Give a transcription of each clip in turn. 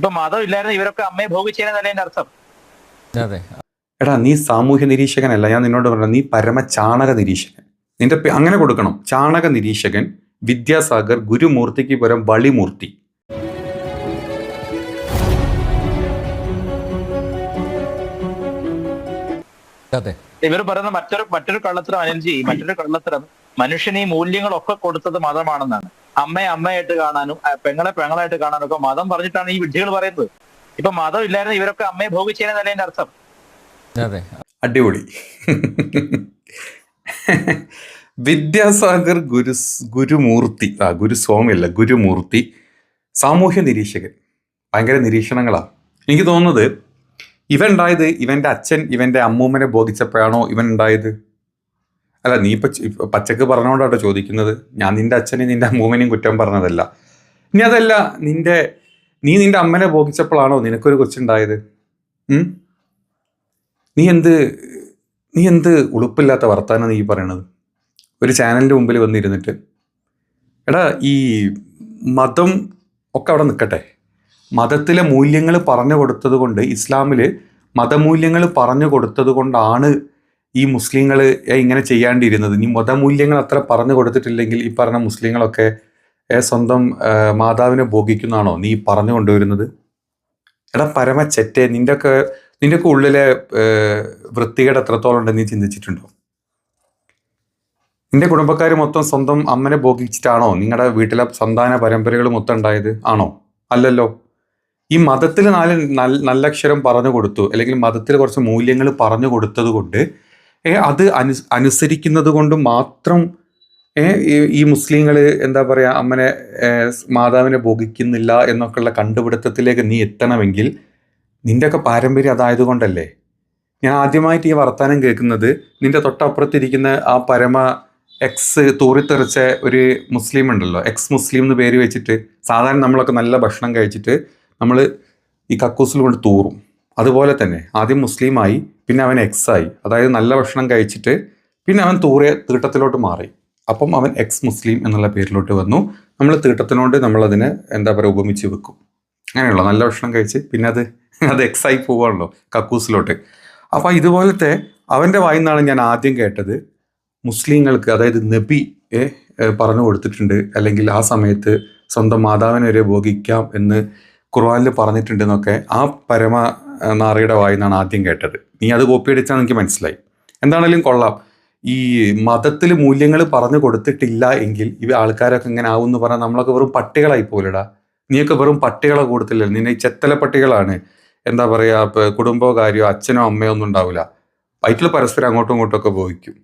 ഇപ്പൊ മതം ഇല്ലായിരുന്നു ഇവരൊക്കെ അമ്മയെ ഭോഗിച്ചേനെ എന്റെ അർത്ഥം. അതെ. എടാ നീ സാമൂഹ്യ നിരീക്ഷകനല്ല ഞാൻ നിന്നോട് പറഞ്ഞു നീ പരമ ചാണക നിരീക്ഷകൻ. നിന്റെ പേ- അങ്ങനെ കൊടുക്കണം. ചാണക നിരീക്ഷകൻ വിദ്യാസാഗർ ഗുരുമൂർത്തിക്ക് പകരം വളിമൂർത്തി അതെ. ഇവർ പറയുന്ന മറ്റൊരു മറ്റൊരു കള്ളത്തരം അനിൽജി മറ്റൊരു കള്ളത്തരം. മനുഷ്യന് ഈ മൂല്യങ്ങളൊക്കെ കൊടുത്തത് മതമാണെന്നാണ് അമ്മയെ അമ്മയായിട്ട് കാണാനും പെങ്ങളെ പെങ്ങളായിട്ട് കാണാനും ഒക്കെ മതം പറഞ്ഞിട്ടാണ് ഈ വിഡ്ഢികൾ പറയുന്നത്. ഇപ്പൊ മതം ഇല്ലായിരുന്നു ഇവരൊക്കെ അമ്മയെ ഭോഗിച്ചേനെന്നല്ലേ എന്റെ അർത്ഥം. അതെ. അടിപൊളി. വിദ്യാസാഗർ ഗുരു ഗുരുമൂർത്തി ആ ഗുരുസ്വാമി അല്ല ഗുരുമൂർത്തി സാമൂഹ്യ നിരീക്ഷകൻ. ഭയങ്കര നിരീക്ഷണങ്ങളാ. എനിക്ക് തോന്നുന്നത് ഇവൻ ഉണ്ടായത് ഇവന്റെ അച്ഛൻ ഇവന്റെ അമ്മൂമ്മനെ ബോധിച്ചപ്പോഴാണോ ഇവൻ ഉണ്ടായത്? അല്ല നീ ഇപ്പൊ പച്ചക്ക് പറഞ്ഞോണ്ടാട്ടോ ചോദിക്കുന്നത്. ഞാൻ നിന്റെ അച്ഛനെയും നിന്റെ അമ്മൂമ്മനെയും കുറ്റം പറഞ്ഞതല്ല. ഇനി അതല്ല നിന്റെ നീ നിന്റെ അമ്മനെ ബോധിച്ചപ്പോഴാണോ നിനക്കൊരു കൊച്ചുണ്ടായത്? നീ എന്ത് നീ എന്ത് ഉളുപ്പില്ലാത്ത വർത്താനം നീ പറയണത്? ഒരു ചാനലിന്റെ മുമ്പിൽ വന്നിരുന്നിട്ട്. എടാ ഈ മതം ഒക്കെ അവിടെ നിൽക്കട്ടെ. മതത്തിലെ മൂല്യങ്ങൾ പറഞ്ഞു കൊടുത്തത് കൊണ്ട് ഇസ്ലാമിൽ മതമൂല്യങ്ങൾ പറഞ്ഞു കൊടുത്തത് കൊണ്ടാണ് ഈ മുസ്ലിങ്ങൾ ഇങ്ങനെ ചെയ്യാണ്ടിരുന്നത്. നീ മതമൂല്യങ്ങൾ അത്ര പറഞ്ഞു കൊടുത്തിട്ടില്ലെങ്കിൽ ഈ പറഞ്ഞ മുസ്ലിങ്ങളൊക്കെ സ്വന്തം മാതാവിനെ ഭോഗിക്കുന്നതാണോ നീ പറഞ്ഞു കൊണ്ടുവരുന്നത്? എടാ പരമ ചെറ്റേ നിന്റെ ഒക്കെ ഉള്ളിലെ വൃത്തികേട് എത്രത്തോളം ഉണ്ടെന്ന് നീ ചിന്തിച്ചിട്ടുണ്ടോ? നിന്റെ കുടുംബക്കാർ മൊത്തം സ്വന്തം അമ്മനെ ഭോഗിച്ചിട്ടാണോ നിങ്ങളുടെ വീട്ടിലെ സന്താന പരമ്പരകൾ മൊത്തം ഉണ്ടായത്? ആണോ? അല്ലല്ലോ. ഈ മതത്തിൽ നാല് നല്ല അക്ഷരം പറഞ്ഞു കൊടുത്തു. അല്ലെങ്കിൽ മതത്തിൽ കുറച്ച് മൂല്യങ്ങൾ പറഞ്ഞു കൊടുത്തത് കൊണ്ട് അത് അനു അനുസരിക്കുന്നത് കൊണ്ട് മാത്രം ഏ, ഈ- മുസ്ലിങ്ങൾ എന്താ പറയുക അമ്മനെ ഏ, മാതാവിനെ ഭോഗിക്കുന്നില്ല എന്നൊക്കെയുള്ള കണ്ടുപിടുത്തത്തിലേക്ക് നീ എത്തണമെങ്കിൽ നിന്റെയൊക്കെ പാരമ്പര്യം അതായത് കൊണ്ടല്ലേ? ഞാൻ ആദ്യമായിട്ട് ഈ വർത്തമാനം കേൾക്കുന്നത് നിന്റെ തൊട്ടപ്പുറത്തിരിക്കുന്ന ആ പരമ എക്സ് തൂറിത്തെറിച്ച ഒരു മുസ്ലിം ഉണ്ടല്ലോ എക്സ് മുസ്ലിം എന്ന് പേര് വെച്ചിട്ട് സാധാരണ നമ്മളൊക്കെ നല്ല ഭക്ഷണം കഴിച്ചിട്ട് നമ്മൾ ഈ കക്കൂസിൽ കൊണ്ട് തൂറും. അതുപോലെ തന്നെ ആദ്യം മുസ്ലിമായി പിന്നെ അവൻ എക്സായി അതായത് നല്ല ഭക്ഷണം കഴിച്ചിട്ട് പിന്നെ അവൻ തൂറെ തീട്ടത്തിലോട്ട് മാറി. അപ്പം അവൻ എക്സ് മുസ്ലിം എന്നുള്ള പേരിലോട്ട് വന്നു. നമ്മൾ തീട്ടത്തിനോട് നമ്മളതിനെ എന്താ പറയുക ഉപമിച്ച് വെക്കും. അങ്ങനെയുള്ള. നല്ല ഭക്ഷണം കഴിച്ച് പിന്നെ അത് അത് എക്സായി പോവാണല്ലോ കക്കൂസിലോട്ട്. അപ്പോൾ ഇതുപോലത്തെ അവന്റെ വായിൽ നിന്നാണ് ഞാൻ ആദ്യം കേട്ടത്. മുസ്ലിങ്ങൾക്ക് അതായത് നബി പറഞ്ഞു കൊടുത്തിട്ടുണ്ട്. അല്ലെങ്കിൽ ആ സമയത്ത് സ്വന്തം മാതാവിനെ വരെ ഭോഗിക്കാം എന്ന് ഖുർആനിൽ പറഞ്ഞിട്ടുണ്ടെന്നൊക്കെ ആ പരമ നാറിയുടെ വായിൽ നിന്നാണ് ആദ്യം കേട്ടത്. നീ അത് കോപ്പി അടിച്ചാൽ എനിക്ക് മനസ്സിലായി. എന്താണെങ്കിലും കൊള്ളാം. ഈ മതത്തിൽ മൂല്യങ്ങൾ പറഞ്ഞു കൊടുത്തിട്ടില്ല എങ്കിൽ ഇവ ആൾക്കാരൊക്കെ ഇങ്ങനെ ആവും എന്ന് പറഞ്ഞാൽ നമ്മളൊക്കെ വെറും പട്ടികളായി പോലെടാ നീയൊക്കെ വെറും പട്ടികളെ കൂടത്തില്ല? നിന്നെ ചെത്തല പട്ടികളാണ്. എന്താ പറയുക ഇപ്പോൾ കുടുംബമോ കാര്യമോ അച്ഛനോ അമ്മയോ ഒന്നും ഉണ്ടാവില്ല വയറ്റിൽ പരസ്പരം അങ്ങോട്ടും ഇങ്ങോട്ടും ഒക്കെ ബോധിക്കും.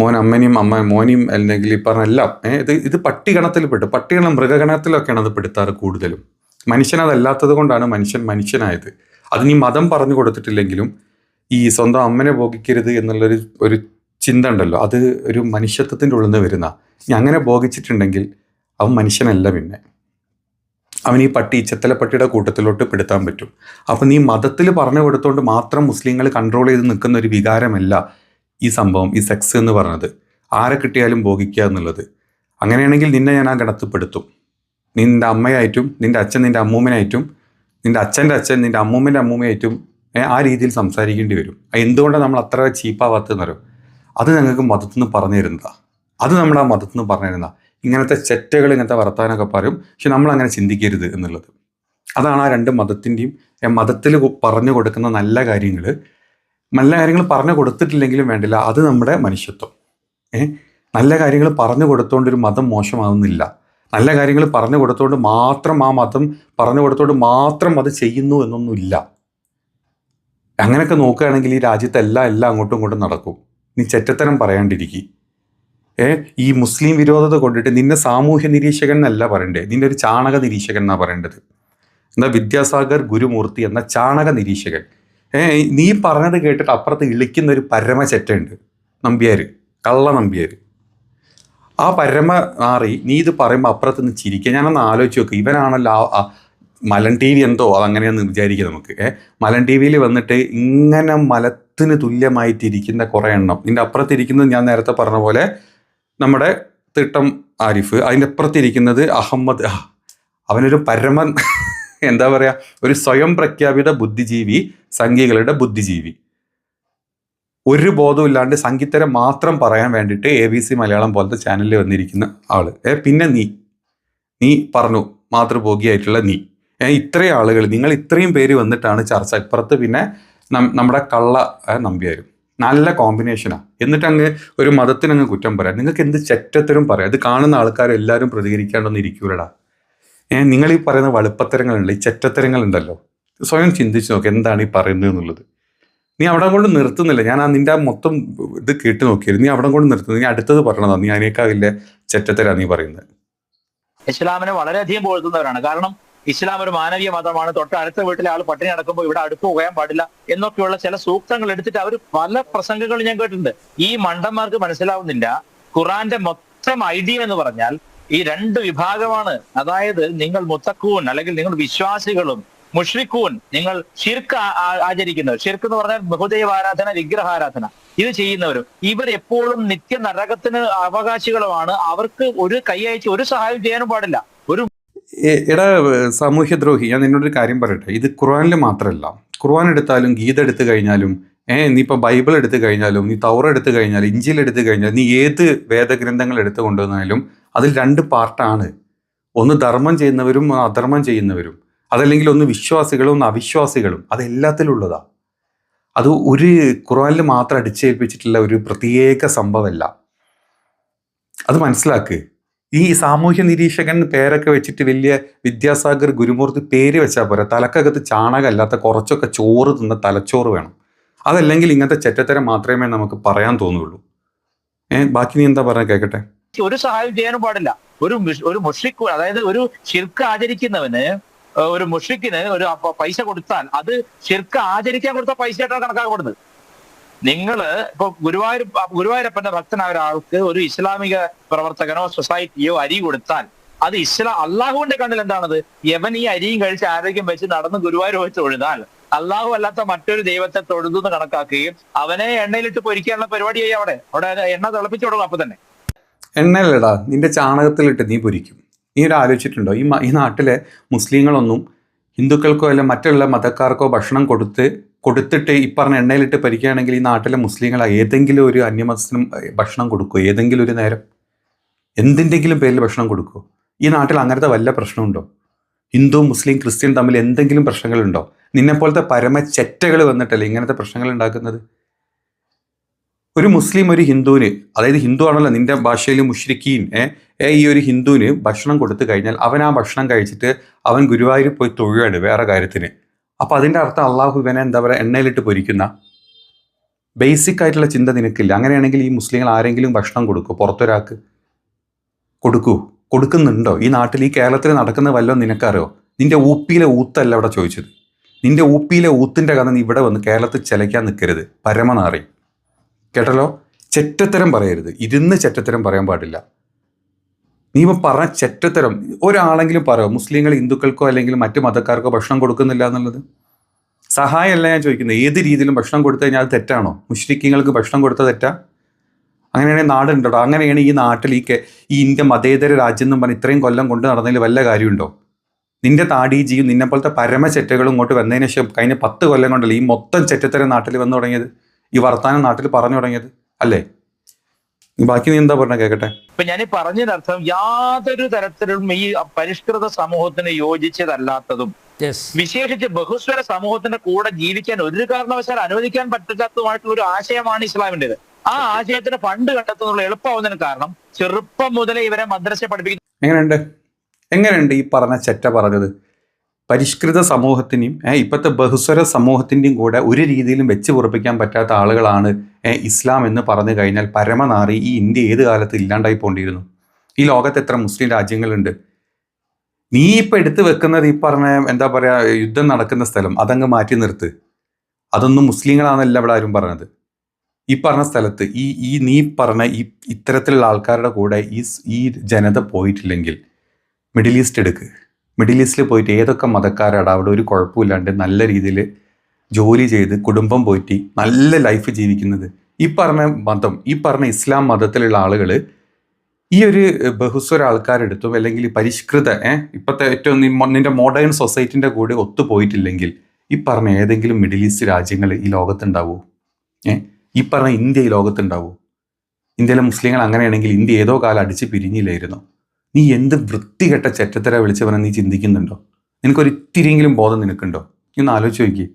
മോൻ അമ്മനെയും അമ്മ മോനെയും അല്ലെങ്കിൽ ഈ പറഞ്ഞ എല്ലാം ഇത് ഇത് പട്ടിഗണത്തിൽ പെട്ടു. പട്ടികണം മൃഗഗണത്തിലൊക്കെയാണ് അത് പെടുത്താറ് കൂടുതലും. മനുഷ്യനതല്ലാത്തത് കൊണ്ടാണ് മനുഷ്യൻ മനുഷ്യനായത്. അത് ഈ മതം പറഞ്ഞു കൊടുത്തിട്ടില്ലെങ്കിലും ഈ സ്വന്തം അമ്മനെ ഭോഗിക്കരുത് എന്നുള്ളൊരു ഒരു ചിന്ത ഉണ്ടല്ലോ. അത് ഒരു മനുഷ്യത്വത്തിന്റെ ഉള്ളിൽ നിന്ന് വരുന്ന. ഇനി അങ്ങനെ ഭോഗിച്ചിട്ടുണ്ടെങ്കിൽ അവൻ മനുഷ്യനല്ല പിന്നെ. അവൻ ഈ പട്ടി ചെത്തല പട്ടിയുടെ കൂട്ടത്തിലോട്ട് പെടുത്താൻ പറ്റും. അപ്പം നീ മതത്തിൽ പറഞ്ഞു കൊടുത്തോണ്ട് മാത്രം മുസ്ലിങ്ങൾ കൺട്രോൾ ചെയ്ത് നിൽക്കുന്ന ഒരു വികാരമല്ല ഈ സംഭവം ഈ സെക്സ് എന്ന് പറഞ്ഞത്. ആരെ കിട്ടിയാലും ഭോഗിക്കുക എന്നുള്ളത്. അങ്ങനെയാണെങ്കിൽ നിന്നെ ഞാൻ ആ ഗണത്തിൽപ്പെടുത്തും നിന്റെ അമ്മയായിട്ടും നിന്റെ അച്ഛൻ നിന്റെ അമ്മൂമ്മനായിട്ടും നിന്റെ അച്ഛന്റെ അച്ഛൻ നിന്റെ അമ്മൂമ്മന്റെ അമ്മൂമ്മയായിട്ടും ആ രീതിയിൽ സംസാരിക്കേണ്ടി വരും. എന്തുകൊണ്ടാണ് നമ്മൾ അത്ര ചീപ്പാവാത്തതെന്നറിയോ അത് ഞങ്ങൾക്ക് മതത്തിൽ നിന്ന് പറഞ്ഞു തരുന്നതാ. അത് നമ്മൾ ആ മതത്തിൽ നിന്ന് പറഞ്ഞു തരുന്നതാ. ഇങ്ങനത്തെ ചെറ്റകൾ ഇങ്ങനത്തെ വർത്താനമൊക്കെ പറയും പക്ഷെ നമ്മൾ അങ്ങനെ ചിന്തിക്കരുത് എന്നുള്ളത്. അതാണ് ആ രണ്ട് മതത്തിന്റെയും മതത്തിൽ പറഞ്ഞു കൊടുക്കുന്ന നല്ല കാര്യങ്ങൾ. നല്ല കാര്യങ്ങൾ പറഞ്ഞു കൊടുത്തിട്ടില്ലെങ്കിലും വേണ്ടില്ല അത് നമ്മുടെ മനുഷ്യത്വം. ഏഹ് നല്ല കാര്യങ്ങൾ പറഞ്ഞു കൊടുത്തുകൊണ്ടൊരു മതം മോശമാവുന്നില്ല. നല്ല കാര്യങ്ങൾ പറഞ്ഞു കൊടുത്തോണ്ട് മാത്രം ആ മതം പറഞ്ഞു കൊടുത്തോണ്ട് മാത്രം അത് ചെയ്യുന്നു എന്നൊന്നുമില്ല. അങ്ങനെയൊക്കെ നോക്കുകയാണെങ്കിൽ ഈ രാജ്യത്ത് എല്ലാം അങ്ങോട്ടും ഇങ്ങോട്ടും നടക്കും. നീ ചെറ്റത്തരം പറയാണ്ടിരിക്കും. ഏ ഈ മുസ്ലിം വിരോധത കൊണ്ടിട്ട് നിന്നെ സാമൂഹ്യ നിരീക്ഷകൻ എന്നല്ല പറയണ്ടേ? നിന്നെ ഒരു ചാണക നിരീക്ഷകൻ എന്നാണ് പറയേണ്ടത്. എന്നാൽ വിദ്യാസാഗർ ഗുരുമൂർത്തി എന്ന ചാണക നിരീക്ഷകൻ. ഏ നീ പറഞ്ഞത് കേട്ടിട്ട് അപ്പുറത്ത് ഇളിക്കുന്ന ഒരു പരമ ചെറ്റുണ്ട് നമ്പ്യാർ കള്ള നമ്പ്യാര് ആ പരമ മാറി നീ ഇത് പറയുമ്പോൾ അപ്പുറത്ത് നിന്ന് ചിരിക്കുക ഞാനൊന്ന് ആലോചിച്ച് നോക്ക്. ഇവനാണല്ലോ ആ- മലൻ ടി വി എന്തോ അതങ്ങനെയെന്ന് വിചാരിക്കുക നമുക്ക്. ഏ? മലൻ ടി വിയിൽ വന്നിട്ട് ഇങ്ങനെ മലത്തിന് തുല്യമായിട്ടിരിക്കുന്ന കുറേ എണ്ണം. ഇതിന്റെ അപ്പുറത്തിരിക്കുന്നത് ഞാൻ നേരത്തെ പറഞ്ഞ പോലെ നമ്മുടെ തിട്ടം ആരിഫ് അതിന്റെ അപ്പുറത്തിരിക്കുന്നത് അഹമ്മദ്. അവനൊരു പരമ എന്താ പറയുക ഒരു സ്വയം പ്രഖ്യാപിത ബുദ്ധിജീവി സംഘികളുടെ ബുദ്ധിജീവി. ഒരു ബോധവും ഇല്ലാണ്ട് സംഗീതരെ മാത്രം പറയാൻ വേണ്ടിയിട്ട് എ ബി സി മലയാളം പോലത്തെ ചാനലിൽ വന്നിരിക്കുന്ന ആൾ ഏ പിന്നെ നീ. നീ പറഞ്ഞു മാതൃഭോഗിയായിട്ടുള്ള നീ. ഏ ഇത്രയും ആളുകൾ നിങ്ങൾ ഇത്രയും പേര് വന്നിട്ടാണ് ചർച്ച. ഇപ്പുറത്ത് പിന്നെ നമ്മുടെ കള്ള നമ്പ്യാരും. നല്ല കോമ്പിനേഷനാണ് എന്നിട്ട് അങ്ങ് ഒരു മതത്തിന് അങ്ങ് കുറ്റം പറയാം. നിങ്ങൾക്ക് എന്ത് ചെറ്റത്തരും പറയാം? ഇത് കാണുന്ന ആൾക്കാരെല്ലാവരും പ്രതികരിക്കാണ്ടൊന്നും ഇരിക്കൂലടാ. ഏ നിങ്ങൾ ഈ പറയുന്ന വളുപ്പത്തരങ്ങളുണ്ട് ഈ ചെറ്റത്തരങ്ങളുണ്ടല്ലോ. സ്വയം ചിന്തിച്ച് നോക്ക് എന്താണ് ഈ പറയുന്നത് എന്നുള്ളത്. നീ അവിടെ കൊണ്ട് നിർത്തുന്നില്ല. ഞാൻ ആ നിന്റെ മൊത്തം ഇത് കേട്ട് നോക്കിയായിരുന്നു. നീ അവിടെ കൊണ്ട് നിർത്തുന്നത് നീ അടുത്തത് പറയണതാ. നീ അതിനേക്കാൾ വലിയ ചെറ്റത്തരാ നീ പറയുന്നത്. ഇസ്ലാമിനെ വളരെയധികം പുകഴ്ത്തുന്നവരാണ് കാരണം ഇസ്ലാം ഒരു മാനവീയ മതമാണ്. തൊട്ട് അടുത്ത വീട്ടിലെ ആൾ പട്ടിണി നടക്കുമ്പോൾ ഇവിടെ അടുപ്പ് പോകാൻ പാടില്ല എന്നൊക്കെയുള്ള ചില സൂക്തങ്ങൾ എടുത്തിട്ട് അവർ പല പ്രസംഗങ്ങളും ഞാൻ കേട്ടിട്ടുണ്ട്. ഈ മണ്ടന്മാർക്ക് മനസ്സിലാവുന്നില്ല. ഖുറാന്റെ മൊത്തം ഐഡിയ എന്ന് പറഞ്ഞാൽ ഈ രണ്ട് വിഭാഗമാണ്. അതായത് നിങ്ങൾ മുത്തക്കൂൻ അല്ലെങ്കിൽ നിങ്ങൾ വിശ്വാസികളും മുഷ്രിഖൂൻ നിങ്ങൾ ഷിർക്ക് ആചരിക്കുന്നവർ ഷിർക്ക് എന്ന് പറഞ്ഞാൽ ബഹുദൈവ ആരാധന വിഗ്രഹാരാധന. ഇത് ചെയ്യുന്നവരും ഇവർ എപ്പോഴും നിത്യ നരകത്തിന് അവകാശികളുമാണ്. അവർക്ക് ഒരു കൈയച്ച് ഒരു സഹായം ചെയ്യാനും പാടില്ല. ഒരു എടാ സാമൂഹ്യദ്രോഹി ഞാൻ നിന്നോടൊരു കാര്യം പറയട്ടെ. ഇത് ഖുർആനിൽ മാത്രമല്ല. ഖുർആൻ എടുത്താലും ഗീത എടുത്തു കഴിഞ്ഞാലും ഏ നീ ഇപ്പൊ ബൈബിൾ എടുത്തു കഴിഞ്ഞാലും നീ തൗറ എടുത്തു കഴിഞ്ഞാലും ഇഞ്ചിൽ എടുത്തു കഴിഞ്ഞാലും നീ ഏത് വേദഗ്രന്ഥങ്ങൾ എടുത്തു കൊണ്ടുവന്നാലും അതിൽ രണ്ട് പാർട്ടാണ്. ഒന്ന് ധർമ്മം ചെയ്യുന്നവരും അധർമ്മം ചെയ്യുന്നവരും. അതല്ലെങ്കിൽ ഒന്ന് വിശ്വാസികളും ഒന്ന് അവിശ്വാസികളും അത് ഉള്ളതാ അത് ഒരു ഖുറാനിൽ മാത്രം അടിച്ചേൽപ്പിച്ചിട്ടുള്ള ഒരു പ്രത്യേക സംഭവമല്ല. അത് മനസ്സിലാക്ക്. ഈ സാമൂഹ്യ നിരീക്ഷകൻ പേരൊക്കെ വെച്ചിട്ട് വലിയ വിദ്യാസാഗർ ഗുരുമൂർത്തി പേര് വെച്ചാൽ പോരാ. തലക്കകത്ത് ചാണകമല്ലാത്ത കുറച്ചൊക്കെ ചോറ് തിന്ന തലച്ചോറ് വേണം. അതല്ലെങ്കിൽ ഇങ്ങനത്തെ ചെറ്റത്തരം മാത്രമേ നമുക്ക് പറയാൻ തോന്നുള്ളൂ. ഏ ബാക്കി നീ എന്താ പറയാൻ കേക്കട്ടെ? ഒരു സഹായം ചെയ്യാനും പാടില്ല. ഒരു ഒരു മുഷ്രിഖ് അതായത് ഒരു ശിർക്ക് ആചരിക്കുന്നവന് ഏഹ്, ഒരു മുഷിക്കിന് ഒരു പൈസ കൊടുത്താൽ അത് ശിർക്ക് ആചരിക്കാൻ കൊടുത്ത പൈസ ആയിട്ടാണ് കണക്കാക്കപ്പെടുന്നത്. നിങ്ങൾ ഇപ്പൊ ഗുരുവായൂർ ഗുരുവായൂരപ്പന്റെ ഭക്തനായ ഒരാൾക്ക് ഒരു ഇസ്ലാമിക പ്രവർത്തകനോ സൊസൈറ്റിയോ അരി കൊടുത്താൽ അത് ഇസ്ലാം അള്ളാഹുവിന്റെ കണ്ണിൽ എന്താണത്? യവൻ ഈ അരിയും കഴിച്ച് ആരോഗ്യം വെച്ച് നടന്ന് ഗുരുവായൂർ വെച്ച് തൊഴുതാൽ അള്ളാഹു അല്ലാത്ത മറ്റൊരു ദൈവത്തെ തൊഴുതെന്ന് കണക്കാക്കുകയും അവനെ എണ്ണയിലിട്ട് പൊരിക്കാനുള്ള പരിപാടിയായി അവിടെ. അവിടെ എണ്ണ തിളപ്പിച്ചു കൊടുക്കും അപ്പൊ തന്നെ എണ്ണയിലടാ. നിന്റെ ചാണകത്തിലിട്ട് നീ പൊരിക്കും. നീ ഒരു ആലോചിച്ചിട്ടുണ്ടോ ഈ ഈ നാട്ടിലെ മുസ്ലിങ്ങളൊന്നും ഹിന്ദുക്കൾക്കോ അല്ല മറ്റുള്ള മതക്കാർക്കോ ഭക്ഷണം കൊടുത്ത് കൊടുത്തിട്ട് ഈ പറഞ്ഞ എണ്ണയിലിട്ട് പരിക്കുകയാണെങ്കിൽ ഈ നാട്ടിലെ മുസ്ലിങ്ങൾ ഏതെങ്കിലും ഒരു അന്യമതത്തിനും ഭക്ഷണം കൊടുക്കുമോ ഏതെങ്കിലും ഒരു നേരം എന്തിന്റെങ്കിലും പേരിൽ ഭക്ഷണം കൊടുക്കുമോ ഈ നാട്ടിൽ അങ്ങനത്തെ വല്ല പ്രശ്നമുണ്ടോ? ഹിന്ദു മുസ്ലിം ക്രിസ്ത്യൻ തമ്മിൽ എന്തെങ്കിലും പ്രശ്നങ്ങളുണ്ടോ? നിന്നെപ്പോലത്തെ പരമ ചെറ്റകൾ വന്നിട്ടല്ലേ ഇങ്ങനത്തെ പ്രശ്നങ്ങൾ ഉണ്ടാക്കുന്നത്? ഒരു മുസ്ലിം ഒരു ഹിന്ദുവിന് അതായത് ഹിന്ദു ആണല്ലോ നിന്റെ ഭാഷയിൽ മുഷ്രിഖീൻ ഏ ഈ ഒരു ഹിന്ദുവിന് ഭക്ഷണം കൊടുത്തു കഴിഞ്ഞാൽ അവൻ ആ ഭക്ഷണം കഴിച്ചിട്ട് അവൻ ഗുരുവായൂർ പോയി തൊഴുകയാണ് വേറെ കാര്യത്തിന്. അപ്പം അതിന്റെ അർത്ഥം അള്ളാഹു ഇവനെ എന്താ പറയുക എണ്ണയിലിട്ട് പൊരിക്കുന്ന. ബേസിക് ആയിട്ടുള്ള ചിന്ത നിനക്കില്ല. അങ്ങനെയാണെങ്കിൽ ഈ മുസ്ലിങ്ങൾ ആരെങ്കിലും ഭക്ഷണം കൊടുക്കൂ? പുറത്തൊരാൾക്ക് കൊടുക്കൂ. കൊടുക്കുന്നുണ്ടോ? ഈ നാട്ടിൽ ഈ കേരളത്തിൽ നടക്കുന്ന വല്ലതും നിനക്കറിയോ? നിന്റെ ഊപ്പിയിലെ ഊത്തല്ല അവിടെ ചോദിച്ചത്. നിന്റെ ഊപ്പിയിലെ ഊത്തിന്റെ കഥ നീ ഇവിടെ വന്ന് കേരളത്തിൽ ചിലയ്ക്കാൻ നിൽക്കരുത് പരമനാറി. കേട്ടല്ലോ? ചെറ്റത്തരം പറയരുത്. ഇരുന്ന് ചെറ്റത്തരം പറയാൻ പാടില്ല. നീ ഇപ്പം പറഞ്ഞ ചെറ്റത്തരം ഒരാളെങ്കിലും പറയോ? മുസ്ലിങ്ങൾ ഹിന്ദുക്കൾക്കോ അല്ലെങ്കിൽ മറ്റു മതക്കാർക്കോ ഭക്ഷണം കൊടുക്കുന്നില്ല എന്നുള്ളത്? സഹായമല്ല ഞാൻ ചോദിക്കുന്നത്. ഏത് രീതിയിലും ഭക്ഷണം കൊടുത്തു കഴിഞ്ഞാൽ അത് തെറ്റാണോ? മുസ്ലിങ്ങൾക്ക് ഭക്ഷണം കൊടുത്ത തെറ്റാ? അങ്ങനെയാണെങ്കിൽ നാടുണ്ടോ അങ്ങനെയാണ് ഈ നാട്ടിൽ ഈ ഈ ഇന്ത്യ മതേതര രാജ്യം എന്നും പറഞ്ഞ് ഇത്രയും കൊല്ലം കൊണ്ട് നടന്നതിൽ വല്ല കാര്യമുണ്ടോ? നിന്റെ താടീജിയും നിന്നെ പോലത്തെ പരമ ചെറ്റകളും ഇങ്ങോട്ട് വന്നതിന് ശേഷം കഴിഞ്ഞ പത്ത് കൊല്ലം കൊണ്ടല്ലേ ഈ മൊത്തം ചെറ്റത്തരം നാട്ടിൽ വന്നു തുടങ്ങിയത്? ഈ വർത്താനം നാട്ടിൽ പറഞ്ഞു തുടങ്ങിയത്? അല്ലേ? ബാക്കി നീ എന്താ പറഞ്ഞ കേക്കട്ടെ? ഇപ്പൊ ഞാൻ ഈ പറഞ്ഞതിനർത്ഥം യാതൊരു തരത്തിലും ഈ പരിഷ്കൃത സമൂഹത്തിന് യോജിച്ചതല്ലാത്തതും വിശേഷിച്ച് ബഹുസ്വര സമൂഹത്തിന്റെ കൂടെ ജീവിക്കാൻ ഒരു കാരണവശാൽ അനുവദിക്കാൻ പറ്റാത്തതുമായിട്ടുള്ള ഒരു ആശയമാണ് ഇസ്ലാമിന്റേത് ആ ആശയത്തിന് ഫണ്ട് കണ്ടെത്തുന്നുള്ള എളുപ്പമാവുന്നതിന് കാരണം ചെറുപ്പം മുതലേ ഇവരെ മദ്രസ പഠിപ്പിക്കുന്നു എങ്ങനെയുണ്ട്? എങ്ങനെയുണ്ട് ഈ പറഞ്ഞ ചെറ്റ പറഞ്ഞത്? പരിഷ്കൃത സമൂഹത്തിനെയും ഇപ്പോഴത്തെ ബഹുസ്വര സമൂഹത്തിന്റെയും കൂടെ ഒരു രീതിയിലും വെച്ച് ഉറപ്പിക്കാൻ പറ്റാത്ത ആളുകളാണ് ഇസ്ലാം എന്ന് പറഞ്ഞു കഴിഞ്ഞാൽ പരമനാറി ഈ ഇന്ത്യ ഏത് കാലത്ത് ഇല്ലാണ്ടായി പോണ്ടിയിരുന്നു. ഈ ലോകത്ത് എത്ര മുസ്ലിം രാജ്യങ്ങളുണ്ട്. നീ ഇപ്പം എടുത്തു വെക്കുന്നത് ഈ പറഞ്ഞ എന്താ പറയുക യുദ്ധം നടക്കുന്ന സ്ഥലം അതങ്ങ് മാറ്റി നിർത്ത്. അതൊന്നും മുസ്ലിങ്ങളാണെന്നല്ല ഇവിടെ ആരും പറഞ്ഞത്. ഈ പറഞ്ഞ സ്ഥലത്ത് ഈ ഈ നീ പറഞ്ഞ ഈ ഇത്തരത്തിലുള്ള ആൾക്കാരുടെ കൂടെ ഈ ഈ ജനത പോയിട്ടില്ലെങ്കിൽ മിഡിൽ ഈസ്റ്റ് എടുക്ക്. മിഡിൽ ഈസ്റ്റിൽ പോയിട്ട് ഏതൊക്കെ മതക്കാരാണ് അവിടെ ഒരു കുഴപ്പമില്ലാണ്ട് നല്ല രീതിയിൽ ജോലി ചെയ്ത് കുടുംബം പോറ്റി നല്ല ലൈഫ് ജീവിക്കുന്നത്. ഈ പറഞ്ഞ മതം ഈ പറഞ്ഞ ഇസ്ലാം മതത്തിലുള്ള ആളുകൾ ഈ ഒരു ബഹുസ്വര ആൾക്കാരെടുത്തും അല്ലെങ്കിൽ പരിഷ്കൃത ഏഹ് ഇപ്പോഴത്തെ ഏറ്റവും നിന്റെ മോഡേൺ സൊസൈറ്റിന്റെ കൂടെ ഒത്തുപോയിട്ടില്ലെങ്കിൽ ഈ പറഞ്ഞ ഏതെങ്കിലും മിഡിൽ ഈസ്റ്റ് രാജ്യങ്ങൾ ഈ ലോകത്തുണ്ടാവൂ? ഏഹ് ഈ പറഞ്ഞ ഇന്ത്യ ഈ ലോകത്തുണ്ടാവൂ? ഇന്ത്യയിലെ മുസ്ലിങ്ങൾ അങ്ങനെയാണെങ്കിൽ ഇന്ത്യ ഏതോ കാലം അടിച്ച് പിരിഞ്ഞില്ലായിരുന്നു? നീ എന്ത് വൃത്തികെട്ട ചെറ്റത്തര വിളിച്ചവനെ നീ ചിന്തിക്കുന്നുണ്ടോ? നിനക്കൊരിത്തിരിയെങ്കിലും ബോധം നിനക്കുണ്ടോ? നീ ഒന്ന് ആലോചിച്ച് നോക്കി.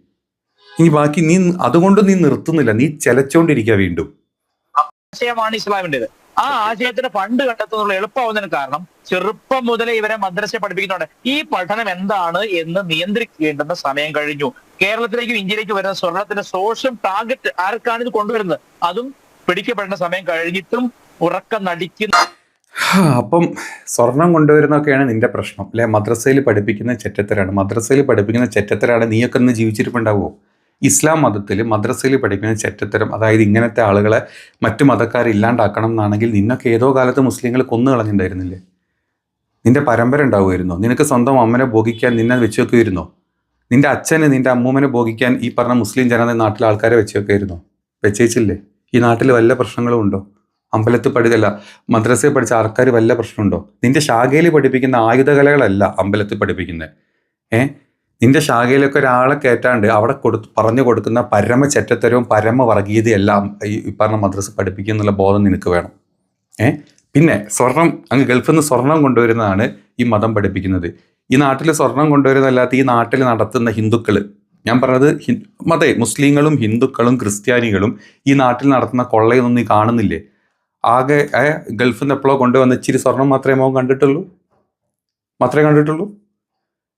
ഇനി ബാക്കി നീ അതുകൊണ്ട് നീ നിർത്തുന്നില്ല. നീ ചെലച്ചോണ്ടിരിക്കുക വീണ്ടും. ആശയമാണ് ഇസ്ലാമിന്റെത്. ആ ആശയത്തിന് ഫണ്ട് കണ്ടെത്തുന്നുള്ള എളുപ്പമാവുന്നതിന് കാരണം ചെറുപ്പം മുതലേ ഇവരെ മദ്രസ പഠിപ്പിക്കുന്നുണ്ട്. ഈ പഠനം എന്താണ് എന്ന് നിയന്ത്രിക്കേണ്ടുന്ന സമയം കഴിഞ്ഞു. കേരളത്തിലേക്കും ഇന്ത്യയിലേക്കും വരുന്ന സ്വർണത്തിന്റെ സോഴ്സും ടാർഗറ്റ് ആർക്കാണ് ഇത് കൊണ്ടുവരുന്നത്? അതും പിടിക്കപ്പെടേണ്ട സമയം കഴിഞ്ഞിട്ടും ഉറക്കം നടിക്കുന്ന അപ്പം സ്വർണം കൊണ്ടുവരുന്നൊക്കെയാണ് നിന്റെ പ്രശ്നം അല്ലെ? മദ്രസയിൽ പഠിപ്പിക്കുന്ന ചെറ്റത്തരാണ്. മദ്രസയിൽ പഠിപ്പിക്കുന്ന ചെറ്റത്തരാണ് നീയൊക്കെ ഒന്ന് ജീവിച്ചിരിപ്പുണ്ടാവുമോ ഇസ്ലാം മതത്തിൽ മദ്രസയിൽ പഠിക്കുന്ന ചെറ്റത്തരം അതായത് ഇങ്ങനത്തെ ആളുകളെ മറ്റു മതക്കാർ ഇല്ലാണ്ടാക്കണം എന്നാണെങ്കിൽ നിന്നൊക്കെ ഏതോ കാലത്ത് മുസ്ലിങ്ങൾ കൊന്നു കളഞ്ഞിട്ടുണ്ടായിരുന്നില്ലേ? നിന്റെ പരമ്പര ഉണ്ടാവുമായിരുന്നോ? നിനക്ക് സ്വന്തം അമ്മനെ ഭോഗിക്കാൻ നിന്നെ വെച്ച് വെക്കുമായിരുന്നോ നിന്റെ അച്ഛനെ നിന്റെ അമ്മൂമ്മനെ ഭോഗിക്കാൻ ഈ പറഞ്ഞ മുസ്ലിം ജനത നാട്ടിലെ ആൾക്കാരെ വെച്ച് വെക്കുമായിരുന്നോ വെച്ചേച്ചില്ലേ? ഈ നാട്ടിൽ വല്ല പ്രശ്നങ്ങളും ഉണ്ടോ? അമ്പലത്തിൽ പഠിച്ചല്ല മദ്രസയിൽ പഠിച്ച ആൾക്കാർ വല്ല പ്രശ്നമുണ്ടോ? നിന്റെ ശാഖയിൽ പഠിപ്പിക്കുന്ന ആയുധകലകളല്ല അമ്പലത്തിൽ പഠിപ്പിക്കുന്നത് ഏ? നിന്റെ ശാഖയിലൊക്കെ ഒരാളെ കയറ്റാണ്ട് അവിടെ കൊടുത്ത് പറഞ്ഞു കൊടുക്കുന്ന പരമ ചെറ്റത്തരവും പരമ വർഗീയതയെല്ലാം ഈ പറഞ്ഞ മദ്രസ പഠിപ്പിക്കും എന്നുള്ള ബോധം നിനക്ക് വേണം. ഏ? പിന്നെ സ്വർണം അങ്ങ് ഗൾഫിൽ നിന്ന് സ്വർണം കൊണ്ടുവരുന്നതാണ് ഈ മതം പഠിപ്പിക്കുന്നത്. ഈ നാട്ടിൽ സ്വർണം കൊണ്ടുവരുന്നതല്ലാത്ത ഈ നാട്ടിൽ നടത്തുന്ന ഹിന്ദുക്കൾ ഞാൻ പറഞ്ഞത് മതേ മുസ്ലിങ്ങളും ഹിന്ദുക്കളും ക്രിസ്ത്യാനികളും ഈ നാട്ടിൽ നടത്തുന്ന കൊള്ളയൊന്നും നീ കാണുന്നില്ലേ? ആകെ ഗൾഫിൽ നിന്ന് എപ്പോഴോ കൊണ്ടുവന്ന ഇച്ചിരി സ്വർണം മാത്രമേ മോൻ കണ്ടിട്ടുള്ളൂ? മാത്രമേ കണ്ടിട്ടുള്ളൂ?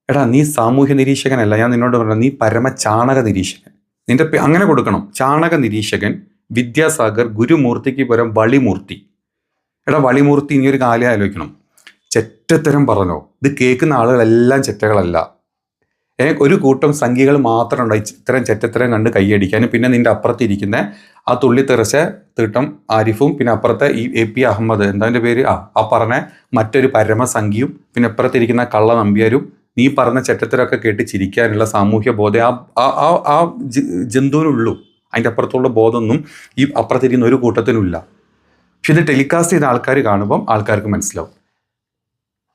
എടാ നീ സാമൂഹ്യ നിരീക്ഷകനല്ല. ഞാൻ നിന്നോട് പറഞ്ഞു നീ പരമ ചാണക നിരീക്ഷകൻ. നിന്റെ അങ്ങനെ കൊടുക്കണം. ചാണക നിരീക്ഷകൻ വിദ്യാസാഗർ ഗുരുമൂർത്തിക്ക് പകരം വളിമൂർത്തി. എടാ വളിമൂർത്തി ഇനിയൊരു കാലം ആലോചിക്കണം. ചെറ്റത്തരം പറഞ്ഞോ. ഇത് കേൾക്കുന്ന ആളുകളെല്ലാം ചെറ്റകളല്ല. ഒരു കൂട്ടം സംഖ്യകൾ ഉണ്ടായി ഇത്രയും ചെറ്റത്തരം കണ്ട് കൈയടിക്കാനും പിന്നെ നിന്റെ അപ്പുറത്തിരിക്കുന്ന ആ തുള്ളി തെറിച്ച തീട്ടം ആരിഫും പിന്നെ അപ്പുറത്തെ ഈ എ പി അഹമ്മദ് എന്താ പേര്? ആ ആ പറഞ്ഞ മറ്റൊരു പരമസംഖ്യയും പിന്നെ അപ്പുറത്തിരിക്കുന്ന കള്ള നമ്പ്യാരും നീ പറഞ്ഞ ചെറ്റത്തരമൊക്കെ കേട്ട് ചിരിക്കാനുള്ള സാമൂഹ്യ ബോധം ആ ആ ആ ജന്തുവിനുള്ളൂ. അതിന്റെ അപ്പുറത്തുള്ള ബോധമൊന്നും ഈ അപ്പുറത്തിരിക്കുന്ന ഒരു കൂട്ടത്തിനുമില്ല. പക്ഷെ ഇത് ടെലികാസ്റ്റ് ചെയ്ത ആൾക്കാർ കാണുമ്പം ആൾക്കാർക്ക് മനസ്സിലാവും.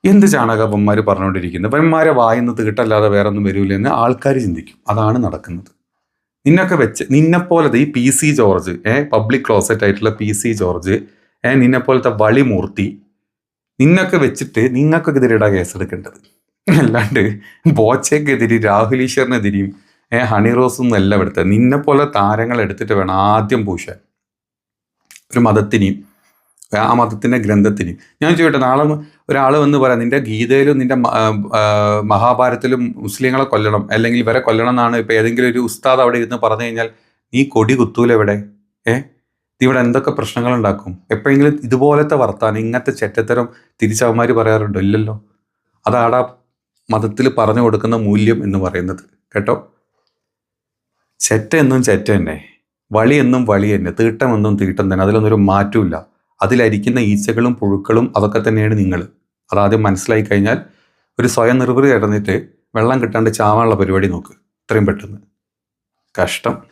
എന്ത് ചാണകപ്പന്മാർ പറഞ്ഞുകൊണ്ടിരിക്കുന്നത് പന്മാരെ വായിന്ന് തീട്ടല്ലാതെ വേറെ ഒന്നും വരില്ല എന്ന് ആൾക്കാർ ചിന്തിക്കും. അതാണ് നടക്കുന്നത്. നിന്നൊക്കെ വെച്ച് നിന്നെപ്പോലത്തെ ഈ പി സി ജോർജ് ഏ പബ്ലിക് ക്ലോസറ്റ് ആയിട്ടുള്ള പി സി ജോർജ് ഏ നിന്നെപ്പോലത്തെ വളിമൂർത്തി നിന്നൊക്കെ വെച്ചിട്ട് നിങ്ങൾക്കെതിരെടാ കേസെടുക്കേണ്ടത്. അല്ലാണ്ട് ബോച്ചയ്ക്കെതിരെ രാഹുൽ ഈശ്വറിനെതിരെയും ഏ ഹണി റോസും എല്ലാം എടുത്തത് നിന്നെപ്പോലെ താരങ്ങൾ എടുത്തിട്ട് വേണം ആദ്യം പൂശാൻ. ഒരു മതത്തിനെയും ആ മതത്തിന്റെ ഗ്രന്ഥത്തിനെയും. ഞാൻ ചോദിക്കട്ടെ നാളെ ഒരാൾ വന്ന് പറയാം നിന്റെ ഗീതയിലും നിന്റെ മഹാഭാരതത്തിലും മുസ്ലിങ്ങളെ കൊല്ലണം അല്ലെങ്കിൽ ഇവരെ കൊല്ലണം എന്നാണ് ഇപ്പൊ ഏതെങ്കിലും ഒരു ഉസ്താദ് അവിടെ ഇരുന്ന് പറഞ്ഞു കഴിഞ്ഞാൽ നീ കൊടി കുത്തൂല ഇവിടെ? ഏ? ഇവിടെ എന്തൊക്കെ പ്രശ്നങ്ങൾ ഉണ്ടാക്കും? എപ്പോഴെങ്കിലും ഇതുപോലത്തെ വർത്താനം ഇങ്ങനത്തെ ചെറ്റത്തരം തിരിച്ചവന്മാർ പറയാറുണ്ടോ? ഇല്ലല്ലോ. അതാണ് ആ മതത്തിൽ പറഞ്ഞു കൊടുക്കുന്ന മൂല്യം എന്ന് പറയുന്നത്. കേട്ടോ? ചെറ്റ എന്നും ചെറ്റ തന്നെ. വളി എന്നും വളി തന്നെ. തീട്ടം എന്നും തീട്ടം തന്നെ. അതിലൊന്നൊരു മാറ്റമില്ല അതിലരിക്കുന്ന ഈച്ചകളും പുഴുക്കളും അതൊക്കെ തന്നെയാണ് നിങ്ങൾ അതാദ്യം മനസ്സിലായി കഴിഞ്ഞാൽ ഒരു സ്വയം നിർവൃതി ഇടന്നിട്ട് വെള്ളം കിട്ടാണ്ട് ചാവാനുള്ള പരിപാടി നോക്ക്. ഇത്രയും പെട്ടെന്ന്. കഷ്ടം.